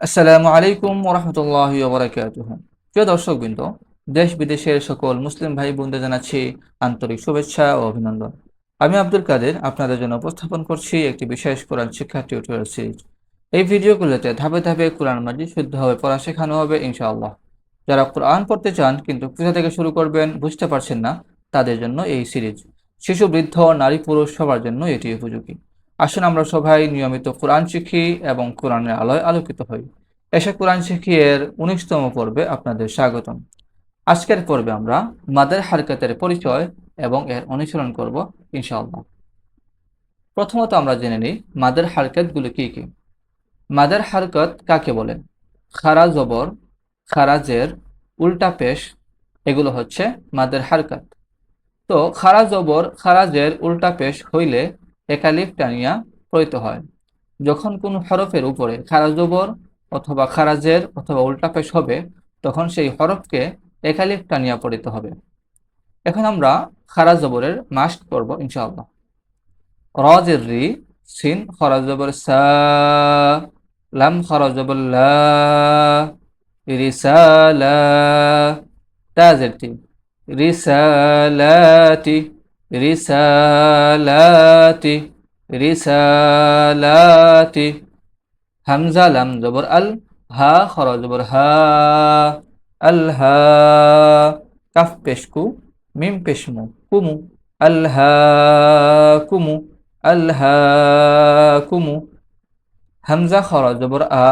আসসালামু আলাইকুম ওরহমতুল্লাহ ওবরাকাতুহ। প্রিয় দর্শকবৃন্দ দেশ বিদেশের সকল মুসলিম ভাই বোনদের জানাচ্ছি আন্তরিক শুভেচ্ছা ও অভিনন্দন। আমি আব্দুল কাদের, আপনাদের জন্য উপস্থাপন করছি একটি বিশেষ কোরআন শিক্ষা টিউটোরিয়াল সিরিজ। এই ভিডিওগুলোতে ধাপে ধাপে কোরআন মাজিদ শুদ্ধভাবে পড়া শেখানো হবে, ইনশাআল্লাহ। যারা কোরআন পড়তে চান কিন্তু কোথা থেকে শুরু করবেন, বুঝতে পারছেন না, তাদের জন্য এই সিরিজ। শিশু, বৃদ্ধ, নারী, পুরুষ সবার জন্য এটি উপযোগী। আসুন আমরা সবাই নিয়মিত কোরআন শিখি এবং কোরআনের আলোয় আলোকিত হই। এসে কোরআন শিখি এর উনিশতম পর্বে আপনাদের স্বাগতম। আজকের পর্বে আমরা মাদের হারকাতের পরিচয় এবং এর অনুসরণ করব, ইনশাআল্লাহ। প্রথমত আমরা জেনে নিই মাদের হারকাতগুলো কি কি। মাদের হারকত কাকে বলেন খারা জবর খারাজের উল্টা পেশ, এগুলো হচ্ছে মাদের হারকাত। তো খারা জবর খারাজের উল্টা পেশ হইলে একালিফ টানিয়া পড়িত হয়। যখন কোনো হরফের উপরে খারা জবর অথবা খারাজের অথবা উল্টা পেশ হবে, তখন সেই হরফকে একালিফ টানিয়া পড়িতে হবে। এখন আমরা খারা জবরের মাস্ক করব ইনশাআল্লাহ। রজের রি, সিন, খরা জবর সা, লাম, খরা জবর লা রিসালা তাজের টি। রিসালাতি রিসালাতি রিসালাতি। হামজা, লাম, জবর, আল, হা, খর, জবর, হা, আল, হা। কাফ পেশকু মিম পেশমু কুমু আল, হা কুমু আল, হা কুমু হামজা, খর, জবর, আ,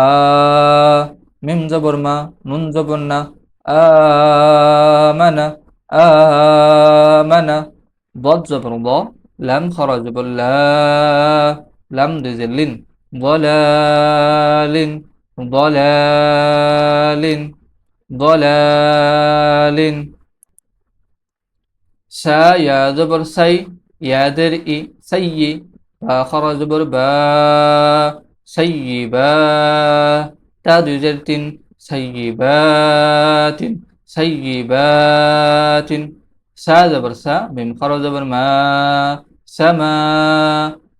মিম, জবর, মা, নুন, জবর, না আমানা আমানা ضاد زبر ضا لم خرج زبر لا لم دزل ضلال ضلال ضلال. سا يا زبر سي يا درئي سيي با خرج زبر با سيبا. تا دزل سيبات سيبات. সা জবর সা, মিম খর জবর মা সামা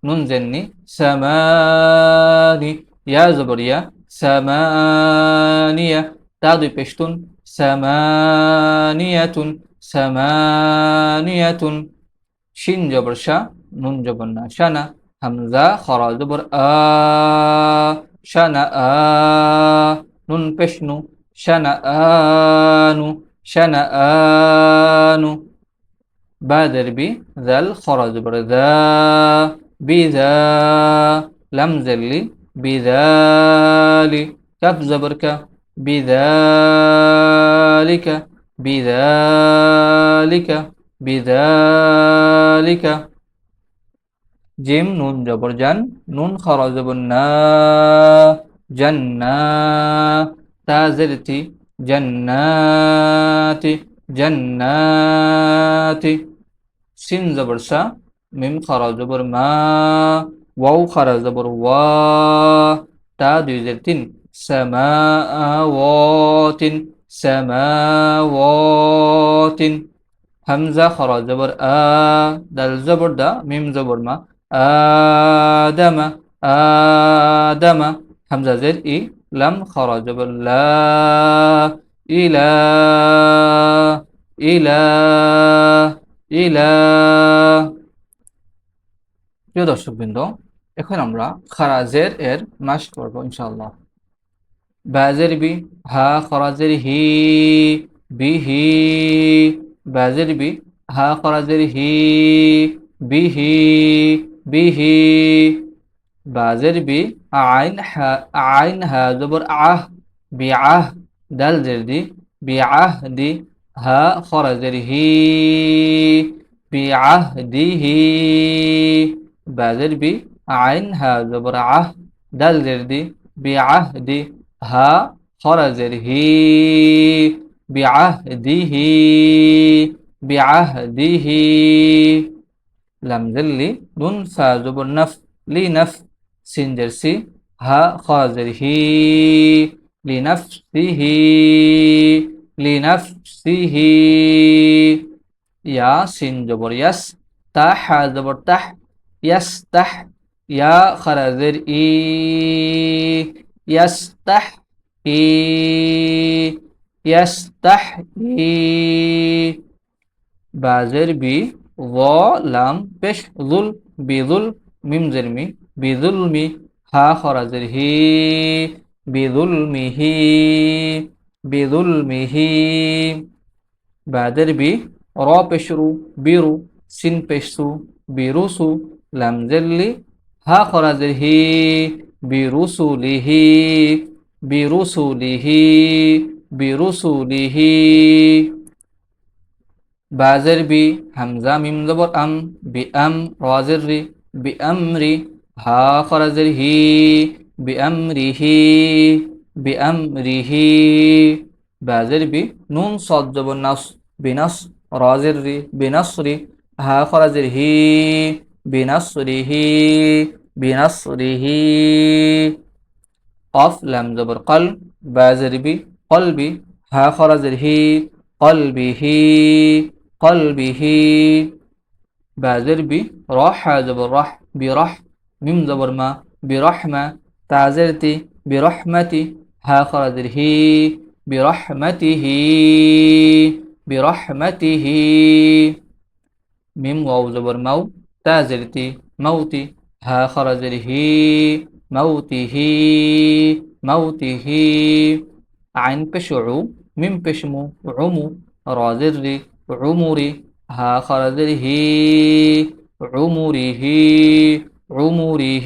নুন জেননি সামানি ইয়া জবর ইয়া সামানিয়া তা দুই পেশতুন সামানিয়াতুন সামানিয়াতুন শিন জবর শা নুন জবর না শানা হামজা, খরা জবর আ শানা আ, নুন পেশনু শানা আনু শানা আনু বাদের বি জাল খরা জবর দা বিদা লাম জাল্লি বিদালি কাফ জবর কা বিদালিকা বিদালিকা বিদালিকা জিম নুন জবর জান নুন খরা জবর না জান্না তাজরতি জান্নাতি জান্নাতি সিন জবর সা মিম খারা জবর মা ওয়াও খারা জবর ওয়া তা দুই জের তিন সামাওয়াতিন সামাওয়াতিন হামজা খারা জবর আ দাল জবর দা মিম জবর মা আদামা আদামা হামজা জের ই লাম খারা জবর লা ইলা ইলা ইলা। প্রিয় দর্শকবৃন্দ, এখন আমরা খারাজের এর মাস করব, ইনশাআল্লাহ। বাজের বি হা, খরাজের হি বিহি বাজের বি হা, খরাজের হি বিহি বিহি বাজের বি আইন হা আইন হা, জবর আহ, বি আহ, দাল জের দি, বি আহ দি। হা খরাজের হি বি আহ দিহি বাজের বি আইন হা জবর আহ দাল জের দি বি আহ দি হা খরাজের হি বি আহ দিহি বি আহ দিহি লাম জেল্লি নুন ফা নফ লি নফ সিনজের সি হা খরাজের হি লি নফ সিহি লি নফ সিহি ইয়া সিন জবর ইয়াস তা হা জবর তাহ ইয়াস্তাহ ইয়া খারাজের ই ইয়াস্তাহ ই ইয়াস্তাহ ই বাজের বি ল লাম পেশ জুল বিজুল মিম জেরমি বিজুল মি হা খরাজের হি বিজুল মিহি বিজুল মিহি বাজের বি র পেশরু বিরু সিন পেশসু বিরুসু লাম জেল্লি হা খরাজের হি বিরুসুলিহি বিরুসুলিহি বিরুসুলিহি বাজের বি হামজা মিম জবর আম বি আম রাজের রি বি আমরি হা খরাজের হি বি আমরিহি বি আমরিহি বাজের বি নুন সদ জবর নাস বিনাস রাজের রি বিনাসরি হা খরাজের হি বিনাসরিহি বিনাসরিহি قف لم زبر قل بازر بي قلبي ها خرزر هي قلبه قلبه بازر بي راح زبر راح برح ميم زبر ما برحمة تعزرتي برحمتي ها هي برحمته برحمته. ميم واو زبر مو تعزرتي موتي. ها هي موته موته. عين بشعو من بشمو عمو. رازر عمري ها خرزر هي عمره عمره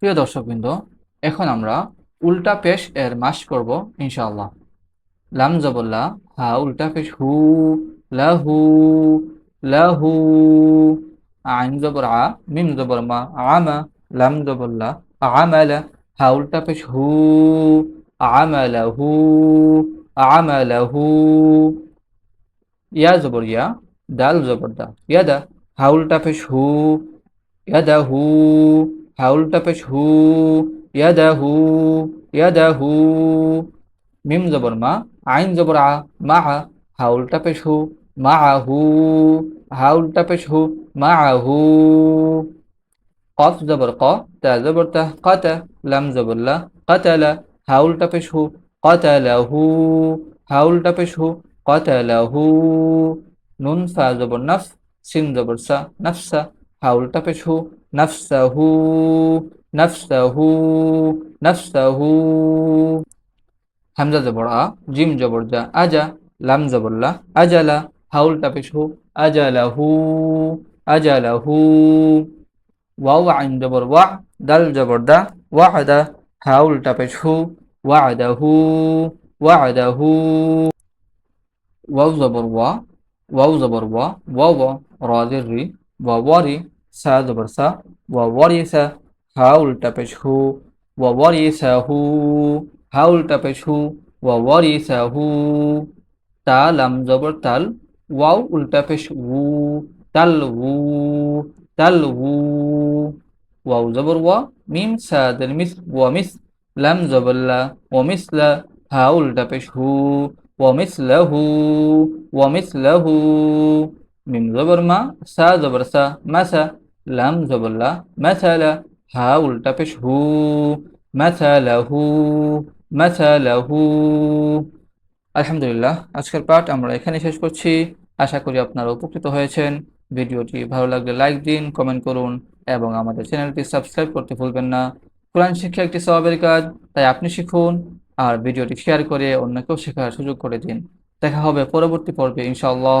প্রিয় দর্শকবৃন্দ, এখন আমরা উল্টা পেশ এর মাস করব, ইনশাআল্লাহ। লাম জবল্লা, হা, উল্টা পেশ, হু লাহু লাহু আইন জবর, আ, মিম জবর, মা, আমা, লাম জবল্লা, আমালা, হা, উল্টা পেশ, হু আমালাহু আমালাহু ইয়া জবর, ইয়া, দাল জবর, দা ইয়াদা হা, উল্টা পেশ, হু ইয়াদাহু হা উল্টা পেশ হু ইয়াদাহু ইয়াদাহু মিম জবর মা, আইন জবর আ, মা হা উল্টা পেশ হু মাআহু হা। উল্টা পেশ হু মাআহু কফ জবর ক, তা জবর তা, কাতা, লাম জবর লা কাতালা হা উল্টা পেশ হু কাতালাহু হা। উল্টা পেশ হু কাতালাহু নুন ফা জবর নফ সিন জবর সা, নফসা পেশ হু নফসাহু নফসাহু নফসাহু। হামজা জবর আ, জিম জবর জা, আজা, লাম জবর লা, আজালা। হা উল্টা পেশ হু আজালাহু আজালাহু। ওয়াও, আইন জবর ওয়া, দাল জবর দা ওয়াদা হা উল্টা পেশ হু ওয়াদাহু ওয়াদাহু ওয়াও জবর ওয়া ওয়াও জবর ওয়া ওয়া ওয়া রাজের রি ওয়া ওয়ারি সা জবর সা ওয়া ওয়ারিসা হা উল্টা পেশ হু ওয়া ওয়ারিসাহু হা উল্টা পেশ হু ওয়া ওয়ারিসাহু তা লাম জবর তাল ওয়াও উল্টা পেশ উ তাল উ তাল উ ওয়াও জবর ওয়া মিম সাদের মিস ওয়া মিস লাম জবর লা ওয়া মিসলা হা হু মিম জবর মা, সা জবর সা মাসা লাম জবর লা মাসালা হা উল্টা পেশ হু মাসালাহু মাসালাহু আলহামদুলিল্লাহ, আজকের পাঠ আমরা এখানে শেষ করছি। আশা করি আপনারা উপকৃত হয়েছেন। ভিডিওটি ভালো লাগলে লাইক দিন, কমেন্ট করুন এবং আমাদের চ্যানেলটি সাবস্ক্রাইব করতে ভুলবেন না। কোরআন শিক্ষা একটি স্বভাবের কাজ, তাই আপনি শিখুন আর ভিডিওটি শেয়ার করে অন্যকেও শেখার সুযোগ করে দিন। দেখা হবে পরবর্তী পর্বে, ইনশাআল্লাহ।